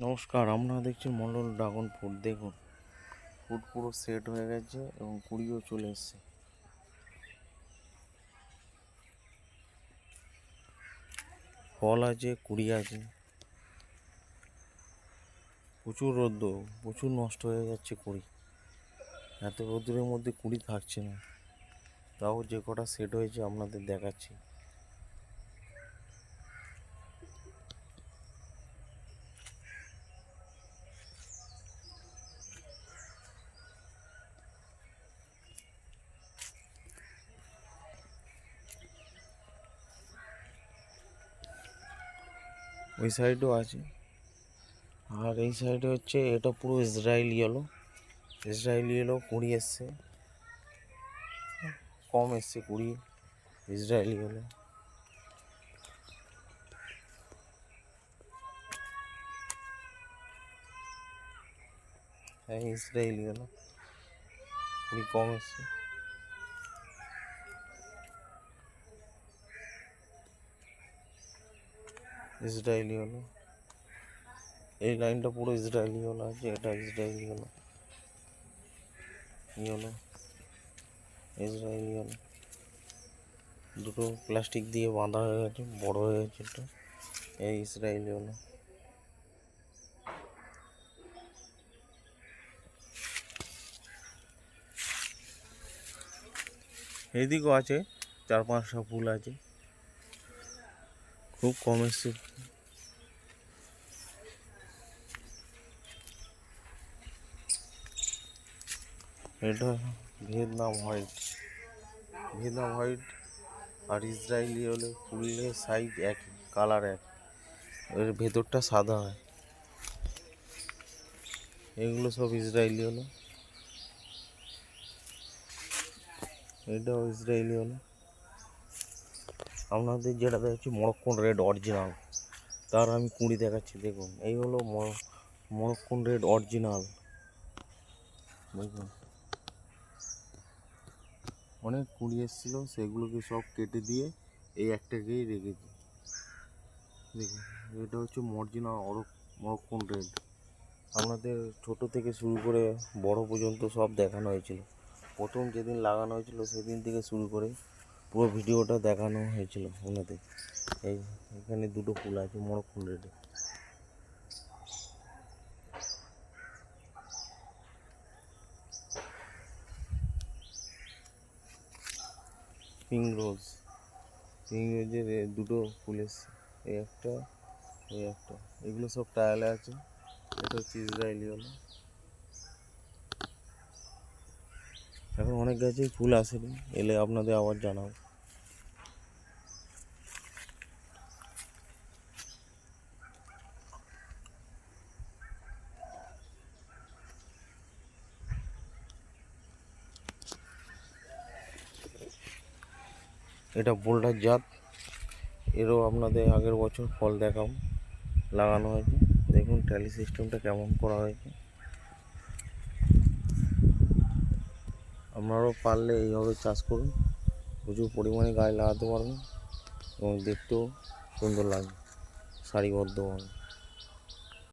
নমস্কার আপনারা দেখছেন মন্ডল ড্রাগন ফ্রুট দেখুন ফ্রুট পুরো সেট হয়ে গেছে এবং কুড়িও চলে এসছে। ফল আছে, কুড়ি আছে। প্রচুর রোদ্দ প্রচুর নষ্ট হয়ে যাচ্ছে কুড়ি। এত রোদ্রের মধ্যে কুড়ি থাকছে না। তাও যে কটা সেট হয়েছে আপনাদের দেখাচ্ছি। ওই সাইডও আছে। আর এই সাইডে হচ্ছে, এটা পুরো ইসরায়েল ইয়েলো ইসরায়েল ইয়েলো কুড়ি এসছে। কম এসছে কুড়ি। ইসরায়েল ইয়েলো হ্যাঁ ইসরায়েল ইয়েলো কুড়ি কম এসছে। ইসরায়েলি হলো। এই লাইনটা পুরো ইসরায়েলি হলো আছে এটা ইসরায়েলি হলো। ই হলো? ইসরায়েলি হলো। দুটো প্লাস্টিক দিয়ে বাঁধা হয়ে গেছে, বড় হয়ে গেছে এটা এই ইসরায়েলি হলো। এইদিকেও আছে, চার পাঁচটা ফুল আছে। খুব কম এসছে। এটা ভিয়েতনাম হোয়াইট। ভিয়েতনাম হোয়াইট আর ইসরায়েলি হলে ফুলের সাইজ একই কালার এক। এর ভেতরটা সাদা হয়। এগুলো সব ইসরায়েলি হলো। এটাও ইসরায়েলি হলো। আপনাদের যেটা দেখাচ্ছি, মরক্কন রেড অরিজিনাল। তার আমি কুড়ি দেখাচ্ছি, দেখুন। এই হলো মর- মরক্কন রেড অরিজিনাল। দেখুন। অনেক কুড়ি এসেছিল, সেগুলোকে সব কেটে দিয়ে এই একটাকেই রেখেছি দেখুন, এটা হচ্ছে মরিজিনাল মরক্কন রেড। আপনাদের ছোট থেকে শুরু করে বড় পর্যন্ত সব দেখানো হয়েছিল। প্রথম যেদিন লাগানো হয়েছিল, সেদিন থেকে শুরু করে পুরো ভিডিওটা দেখানো হয়েছিল ওনাদের এই এখানে দুটো ফুল আছে মরক্কন রেডে। পিঙ্ক রোজ পিঙ্ক রোজের দুটো ফুল এসছে, এই একটা এই একটা। এগুলো সব ট্রায়ালে আছে, এটা হচ্ছে ইসরায়েলি হলো এখন অনেক গাছেই ফুল আসেনি এলে আপনাদের আবার জানাব। এটা বোল্ডার জাত, এরও আপনাদের আগের বছর ফল দেখাম লাগানো হয়েছে। দেখুন ট্যালি সিস্টেমটা কেমন করা হয়েছে। আপনারাও পারলে এইভাবে চাষ করুন। প্রচুর পরিমাণে গাছ লাগাতে পারবেন এবং দেখতেও সুন্দর লাগবে সারিবদ্ধভাবে